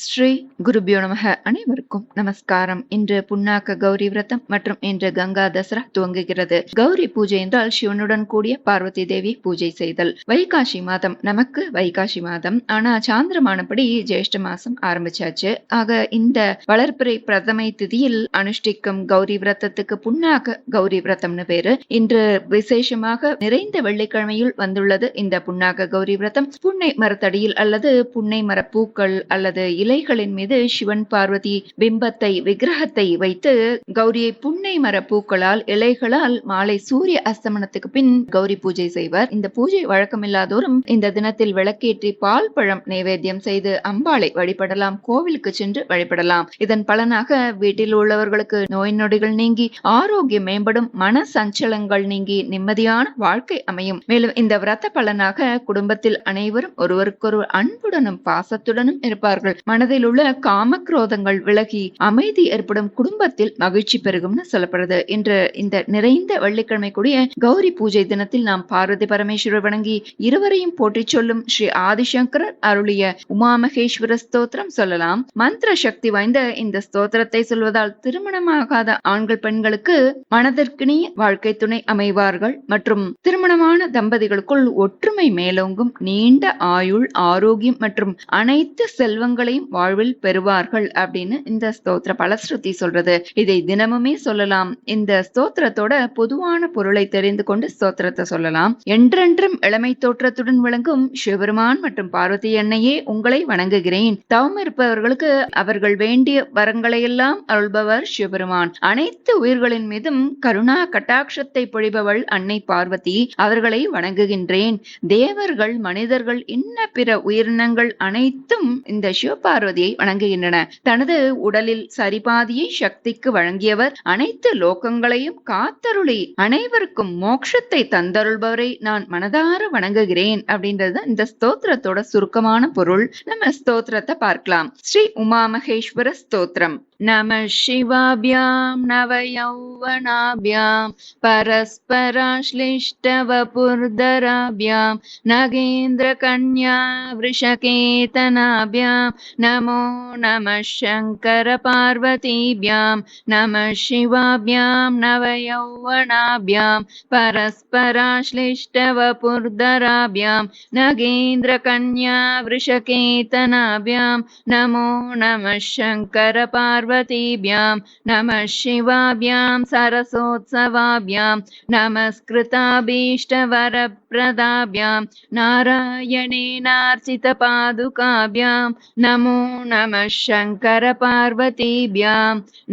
ஸ்ரீ குருபியோ நமக அனைவருக்கும் நமஸ்காரம். இன்று புன்னாக்க கௌரி விரதம் மற்றும் இன்று கங்கா தசரா துவங்குகிறது. கௌரி பூஜை என்றால் சிவனுடன் கூடிய பார்வதி தேவி பூஜை செய்தல். வைகாசி மாதம் நமக்கு வைகாசி மாதம். ஆனா சாந்திரமானபடி ஜேஷ்ட மாசம் ஆரம்பிச்சாச்சு. ஆக இந்த வளர்ப்பிறை பிரதமை திதியில் அனுஷ்டிக்கும் கௌரி விரதத்துக்கு புன்னாக்க கௌரி விரதம்னு பேரு. இன்று விசேஷமாக நிறைந்த வெள்ளிக்கிழமையில் வந்துள்ளது இந்த புன்னாக்க கௌரி விரதம். புன்னை மரத்தடியில் அல்லது புன்னை மரப்பூக்கள் அல்லது அல்லது இலைகளின் மீது சிவன் பார்வதி பிம்பத்தை விக்கிரகத்தை வைத்து கௌரியை புன்னை மர பூக்களால் இலைகளால் மாலை சூரிய அஸ்தமனத்துக்கு பின் கௌரி பூஜை செய்வர். இந்த பூஜை வழக்கமில்லாதோறும் இந்த தினத்தில் விளக்கேற்றி பால் பழம் நைவேத்தியம் செய்து அம்பாளை வழிபடலாம் கோவிலுக்கு சென்று வழிபடலாம். இதன் பலனாக வீட்டில் உள்ளவர்களுக்கு நோய் நொடிகள் நீங்கி ஆரோக்கியம் மேம்படும் மன சஞ்சலங்கள் நீங்கி நிம்மதியான வாழ்க்கை அமையும். மேலும் இந்த விரத பலனாக குடும்பத்தில் அனைவரும் ஒருவருக்கொரு அன்புடனும் பாசத்துடனும் இருப்பார்கள். மனதில் உள்ள காமக்ரோதங்கள் விலகி அமைதி ஏற்படும் குடும்பத்தில் மகிழ்ச்சி பெருகும்னு சொல்லப்படுது. இன்று இந்த நிறைந்த வெள்ளிக்கிழமை கூடிய கௌரி பூஜை தினத்தில் நாம் பார்வதி பரமேஸ்வரர் வணங்கி இருவரையும் போற்றி சொல்லும் ஸ்ரீ ஆதிசங்கரர் அருளிய உமாமகேஸ்வர ஸ்தோத்திரம் சொல்லலாம். மந்திர சக்தி வாய்ந்த இந்த ஸ்தோத்திரத்தை சொல்வதால் திருமணமாகாத ஆண்கள் பெண்களுக்கு மனதிற்கினிய வாழ்க்கை துணை அமைவார்கள் மற்றும் திருமணமான தம்பதிகளுக்குள் ஒற்றுமை மேலோங்கும் நீண்ட ஆயுள் ஆரோக்கியம் மற்றும் அனைத்து செல்வங்களையும் வாழ்வில் பெறுவார்கள் அப்படின்னு இந்த ஸ்தோத்திர பலஸ்ருதி சொல்றது. இதை தினமுமே சொல்லலாம். இந்த ஸ்தோத்திரத்தோட பொதுவான பொருளை தெரிந்து கொண்டு ஸ்தோத்திரத்தை சொல்லலாம். என்றென்றும் இளமை தோற்றத்துடன் விளங்கும் சிவபெருமான் மற்றும் பார்வதி அன்னையே உங்களை வணங்குகிறேன். தவம் இருப்பவர்களுக்கு அவர்கள் வேண்டிய வரங்களையெல்லாம் அருள்பவர் சிவபெருமான். அனைத்து உயிர்களின் மீதும் கருணா கட்டாட்சத்தை பொழிபவள் அன்னை பார்வதி. அவர்களை வணங்குகின்றேன். தேவர்கள் மனிதர்கள் இன்ன பிற உயிரினங்கள் அனைத்தும் இந்த சிவபார்வதியை வணங்குகின்றன. தனது உடலில் சரிபாதியை சக்திக்கு வழங்கியவர் அனைத்து லோகங்களையும் காத்தருளி அனைவருக்கும் மோட்சத்தை தந்தருள்பவரை நான் மனதார வணங்குகிறேன் அப்படின்றது இந்த ஸ்தோத்திரத்தோட சுருக்கமான பொருள். நம்ம ஸ்தோத்திரத்தை பார்க்கலாம். ஸ்ரீ உமா மகேஸ்வர ஸ்தோத்திரம். नमः शिवाभ्यां नवयौवनाभ्यां परस्पराश्लिष्टवपुर्धराभ्यां नगेन्द्रकन्या वृषकेतनाभ्यां नमो नमः शङ्करपार्वतीभ्यां नमः शिवाभ्यां नवयौवनाभ्यां परस्पराश्लिष्टवपुर्दराभ्यां नगेन्द्रकन्या वृषकेतनाभ्यां नमो नमः शङ्करपार्व शङ्करपार्वतीभ्यां नमः शिवाभ्यां सरसोत्सवाभ्यां नमस्कृताभीष्टवरप्रदाभ्यां नारायणेनार्चितपादुकाभ्यां नमो नमः शङ्करपार्वतीभ्यां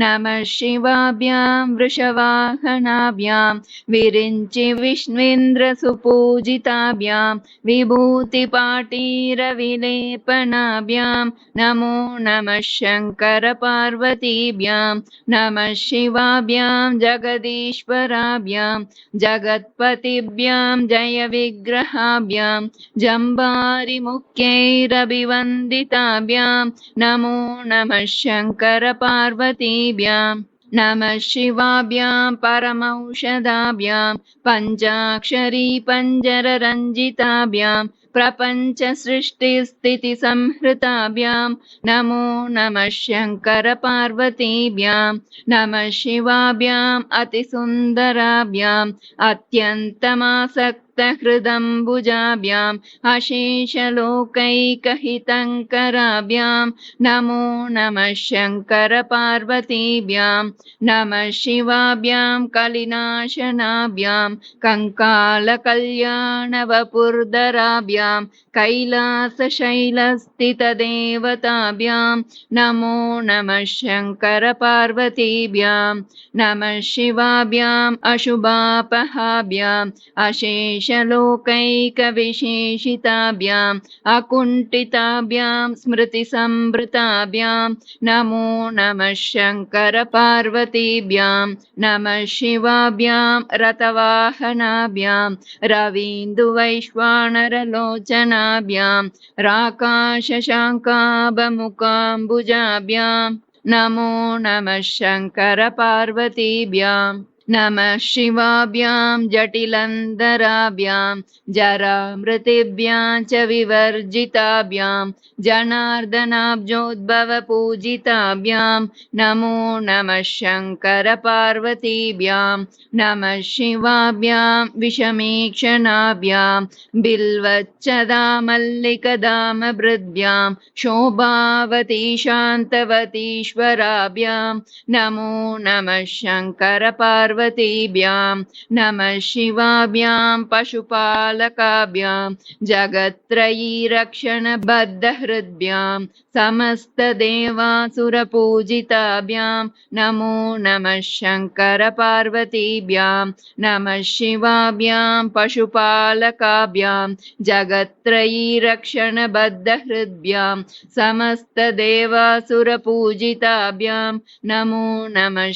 नमः शिवाभ्यां वृषवाहनाभ्यां विरिञ्चि विष्णुन्द्रसुपूजिताभ्यां विभूतिपाटीरविलेपनाभ्यां नमो नमः शङ्करपार्वतीभ्यां नमः शिवाभ्यां, जगदीश्वराभ्यां, जगत्पतिभ्यां जयविग्रहाभ्यां जम्बारिमुख्यैरभिवन्दिताभ्यां, नमो नमः शङ्करपार्वतीभ्यां, नमः शिवाभ्यां, परमौषधाभ्यां पञ्चाक्षरी पञ्जररञ्जिताभ्यां प्रपञ्चसृष्टिस्थितिसंहृताभ्यां नमो नमः शङ्करपार्वतीभ्यां नमः शिवाभ्याम् अतिसुन्दराभ्याम् मुक्तहृदम्बुजाभ्याम् अशेषलोकैकहितङ्कराभ्याम् नमो नमः शङ्करपार्वतीभ्याम् नमः शिवाभ्याम् कलिनाशनाभ्याम् कङ्कालकल्याणवपुर्धराभ्याम् कैलासशैलस्थितदेवताभ्याम् नमो नमः शङ्करपार्वतीभ्याम् नमः शिवाभ्याम् अशुभापहाभ्याम् अशेष अशेषलोकैकविशेषिताभ्याम् अकुण्ठिताभ्यां स्मृतिसम्भृताभ्यां नमो नमः शङ्करपार्वतीभ्यां नमः शिवाभ्यां रतवाहनाभ्यां रवीन्दुवैश्वानरलोचनाभ्यां राकाशशाङ्काभमुकाम्बुजाभ्यां नमो नमः शङ्करपार्वतीभ्यां। नमः शिवाभ्यां जटिलन्दराभ्यां जरामृतिभ्यां च विवर्जिताभ्यां जनार्दनाब्जोद्भवपूजिताभ्यां नमो नमः शङ्करपार्वतीभ्यां नमः शिवाभ्यां विषमीक्षणाभ्यां मल्लिकदामभृद्भ्यां शोभावती शान्तवतीश्वराभ्यां नमो नमः शङ्करपार्वतीभ्यां नमः शिवाभ्यां, पशुपालकाभ्यां, जगत्त्रयी रक्षणबद्धहृद्भ्यां, समस्तदेवासुरपूजिताभ्यां, नमो नमः शङ्करपार्वतीभ्यां, नमः शिवाभ्यां, पशुपालकाभ्यां, जगत्त्रयी रक्षणबद्धहृद्भ्यां, समस्तदेवासुरपूजिताभ्यां, नमो नमः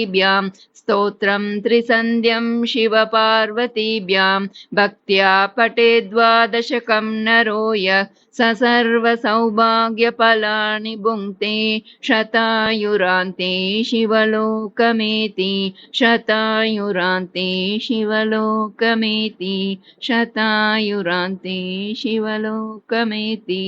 शङ्करपार्वतीभ्यां स्तोत्रं त्रिसन्ध्यं शिवपार्वतीभ्यां भक्त्या पठेद्वादशकं नरो यः स सर्वसौभाग्यफलानि भुङ्क्ते शतायुरान्ते शिवलोकमेति शतायुरान्ते शिवलोकमेति शतायुरान्ते शिवलोकमेति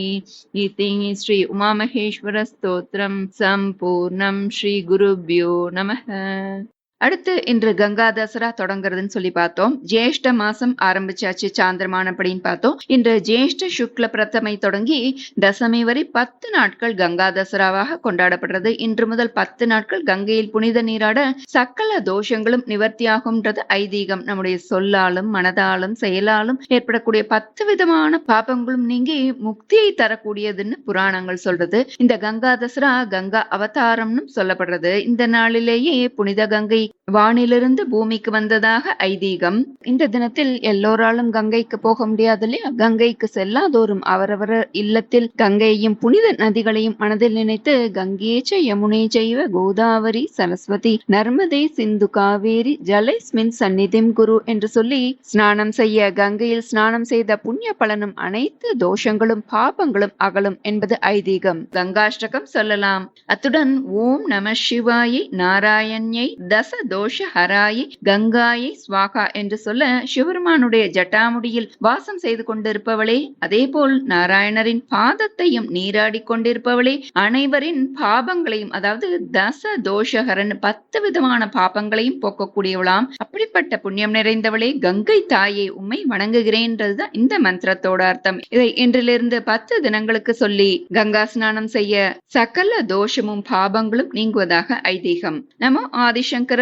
इति श्री उमामहेश्वरस्तोत्रं सम्पूर्णं श्रीगुरुभ्यो नमः uh, அடுத்து இன்று கங்கா தசரா தொடங்குறதுன்னு சொல்லி பார்த்தோம். ஜேஷ்ட மாசம் ஆரம்பிச்சாச்சு சாந்திரமானப்படின்னு பார்த்தோம். இன்று ஜேஷ்ட சுக்ல பிரதமை தொடங்கி தசமி வரை பத்து நாட்கள் கங்கா தசராவாக கொண்டாடப்படுறது. இன்று முதல் பத்து நாட்கள் கங்கையில் புனித நீராட சக்கல தோஷங்களும் நிவர்த்தியாகும்ன்றது ஐதீகம். நம்முடைய சொல்லாலும் மனதாலும் செயலாலும் ஏற்படக்கூடிய பத்து விதமான பாபங்களும் நீங்கி முக்தியை தரக்கூடியதுன்னு புராணங்கள் சொல்றது. இந்த கங்கா தசரா கங்கா அவதாரம்னு சொல்லப்படுறது. இந்த நாளிலேயே புனித கங்கை வானிலிருந்து பூமிக்கு வந்ததாக ஐதீகம். இந்த தினத்தில் எல்லோராலும் கங்கைக்கு போக முடியாது இல்லையா? கங்கைக்கு செல்லாதோறும் அவரவர் இல்லத்தில் கங்கையையும் புனித நதிகளையும் மனதில் நினைத்து கங்கேச்ச யமுனே செய்வ கோதாவரி சரஸ்வதி நர்மதே சிந்து காவேரி ஜலைஸ்மின் சந்நிதிம் குரு என்று சொல்லி ஸ்நானம் செய்ய கங்கையில் ஸ்நானம் செய்த புண்ணிய பலனும் அனைத்து தோஷங்களும் பாபங்களும் அகலும் என்பது ஐதீகம். கங்காஷ்டகம் சொல்லலாம். அத்துடன் ஓம் நம சிவாயை நாராயண்யை தச தோஷ ஹராயி கங்காயை ஸ்வாகா என்று சொல்ல சிவருமானுடைய ஜட்டாமுடியில் வாசம் செய்து கொண்டிருப்பவளே அதேபோல் நாராயணரின் பாதத்தையும் நீராடி கொண்டிருப்பவளே அனைவரின் பாபங்களையும் அதாவது தச தோஷகரன் பத்து விதமான பாபங்களையும் போக்கக்கூடியவளாம். அப்படிப்பட்ட புண்ணியம் நிறைந்தவளே கங்கை தாயை உண்மை வணங்குகிறேன்றதுதான் இந்த மந்திரத்தோட அர்த்தம். இதை இன்றிலிருந்து பத்து தினங்களுக்கு சொல்லி கங்கா ஸ்நானம் செய்ய சகல தோஷமும் பாபங்களும் நீங்குவதாக ஐதீகம். நம்ம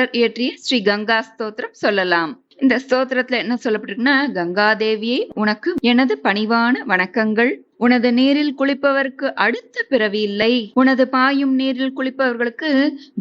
ஆதிசங்கரர் இயற்றிய ஸ்ரீ கங்கா ஸ்தோத்திரம் சொல்லலாம். இந்த ஸ்தோத்திரத்துல என்ன சொல்லப்பட்டிருக்குன்னா கங்காதேவியை உனக்கு எனது பணிவான வணக்கங்கள். உனது நீரில் குளிப்பவர்க்கு அடுத்த பிறவி இல்லை. உனது பாயும் நீரில் குளிப்பவர்களுக்கு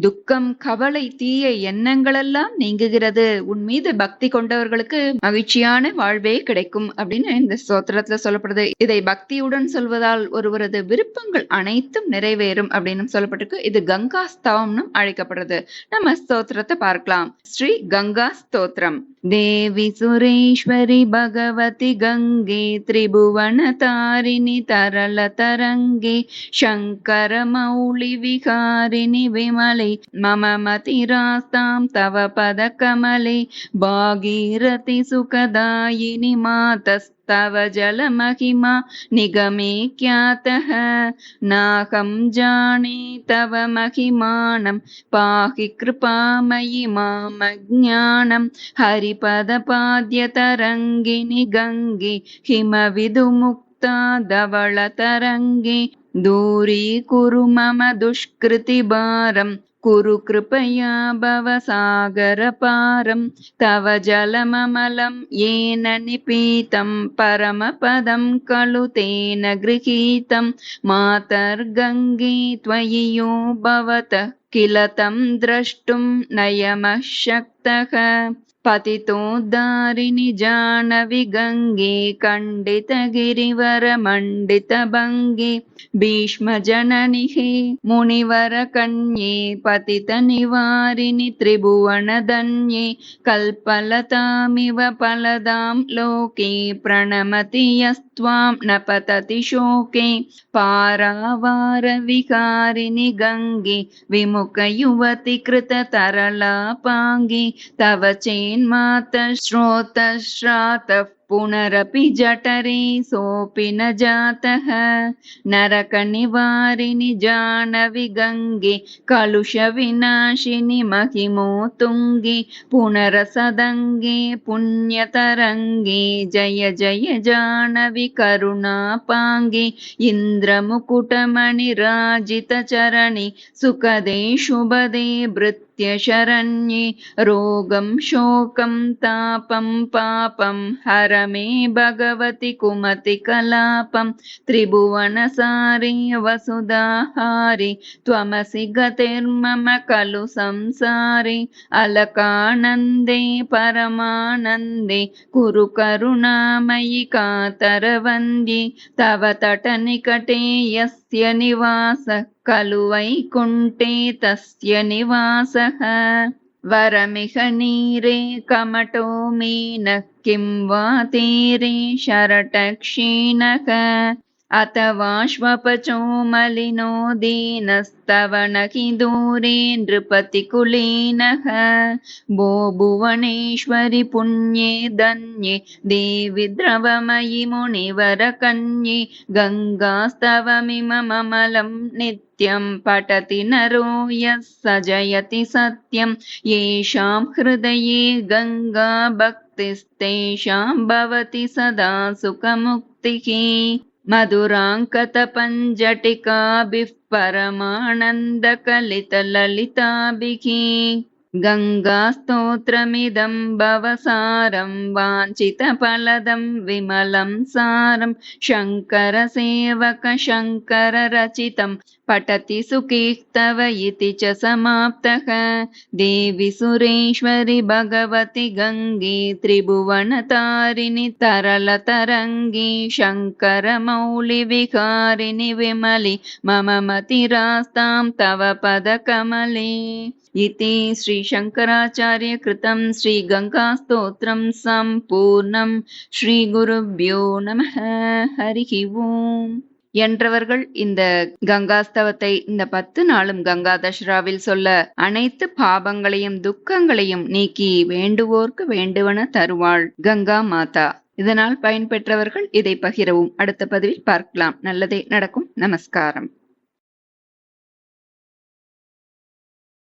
துக்கம் கவலை தீய எண்ணங்களெல்லாம் நீங்குகிறது. உன் மீது பக்தி கொண்டவர்களுக்கு மகிழ்ச்சியான வாழ்வே கிடைக்கும் அப்படின்னு இந்த ஸ்தோத்திரத்துல சொல்லப்படுது. இதை பக்தியுடன் சொல்வதால் ஒருவரது விருப்பங்கள் அனைத்தும் நிறைவேறும் அப்படின்னு சொல்லப்பட்டிருக்கு. இது கங்கா ஸ்தவம்னு அழைக்கப்படுறது. நம்ம ஸ்தோத்திரத்தை பார்க்கலாம். ஸ்ரீ கங்கா ஸ்தோத்திரம். தேவி சுரேஸ்வரி பகவதி கங்கே திரிபுவன தாரிணி तरलतरङ्गे शङ्करमौलिविहारिणि विमले मम मतिरास्तां तव पदकमले भागीरथि सुखदायिनि मातस्तव जलमहिमा निगमे ख्यातः। नाहं जाने तव महिमानं पाहि कृपामयि मामज्ञानं हरिपदपाद्यतरङ्गिनि गङ्गे हिमविदुमुक् धवळतरङ्गे दूरीकुरु मम दुष्कृतिभारम् कुरु कृपया भवसागरपारं तव जलममलं येन निपीतं परमपदं खलु तेन गृहीतं। मातर्गङ्गे त्वयि यो भवतः किल तं द्रष्टुं नयमः शक्तः पतितोद्धारिणि जानवि गङ्गे खण्डितगिरिवरमण्डितभङ्गे भीष्मजननि मुनिवरकन्ये पतितनिवारिणि त्रिभुवनधन्ये कल्पलतामिव फलदां लोके प्रणमति यस्तु त्वां न पतति शोके पारावारविहारिणि गङ्गे विमुखयुवति कृततरलापाङ्गी तव चेन्मातः श्रोतश्रातः पुनरपि जठरे सोऽपि न जातः। नरकनिवारिणि जानवि गङ्गे कलुषविनाशिनि महिमोत्तुङ्गे पुनरसदङ्गे पुण्यतरङ्गे जय जय जानवि करुणापाङ्गे इन्द्रमुकुटमणिराजितचरणि सुखदे शुभदे भृत् नित्यशरण्ये रोगं शोकं तापं पापं हर मे भगवति कुमतिकलापं त्रिभुवनसारे वसुधाहारे त्वमसि गतिर्मम खलु संसारे अलकानन्दे परमानन्दे कुरु करुणामयि कातरवन्द्ये तव तटनिकटे తస్య నివాస ఖలు వైకుంఠే తస్య నివాస. వరమిహ నీరే కమటో మీన కిం వా తీరే శరటక్షీణక अथवाश्वपचो मलिनो दीनस्तव न हि दूरे नृपतिकुलीनः। भो भुवनेश्वरि पुण्ये धन्ये देवि द्रवमयि मुनिवरकन्ये गङ्गास्तवमिममलं नित्यं पठति नरो यः स जयति सत्यं। येषां हृदये गङ्गा भक्तिस्तेषां भवति सदा सुखमुक्तिः मधुराङ्कतपञ्जटिकाभिः परमानन्दकलितललिताभिः गङ्गास्तोत्रमिदं भवसारं वाञ्छितफलदं विमलं सारं शङ्करसेवक शङ्कररचितं पठति सुकीर्तव इति च समाप्तः। देवि सुरेश्वरि भगवति गङ्गे त्रिभुवनतारिणि तरलतरङ्गी शङ्करमौलिविहारिणि विमलि मम मतिरास्तां तव पदकमले इति श्रीशङ्कराचार्यकृतं श्रीगङ्गास्तोत्रं सम्पूर्णं ஸ்ரீகுருப்யோ நம ஹரிஹி ஓம் என்றவர்கள் இந்த கங்காஸ்தவத்தை இந்த பத்து நாளும் கங்கா தசராவில் சொல்ல அனைத்து பாபங்களையும் துக்கங்களையும் நீக்கி வேண்டுவோர்க்கு வேண்டுவன தருவாள் கங்கா மாதா இதனால் பயன்பெற்றவர்கள் இதை பகிரவும் அடுத்த பதிவில் பார்க்கலாம் நல்லதே நடக்கும் நமஸ்காரம்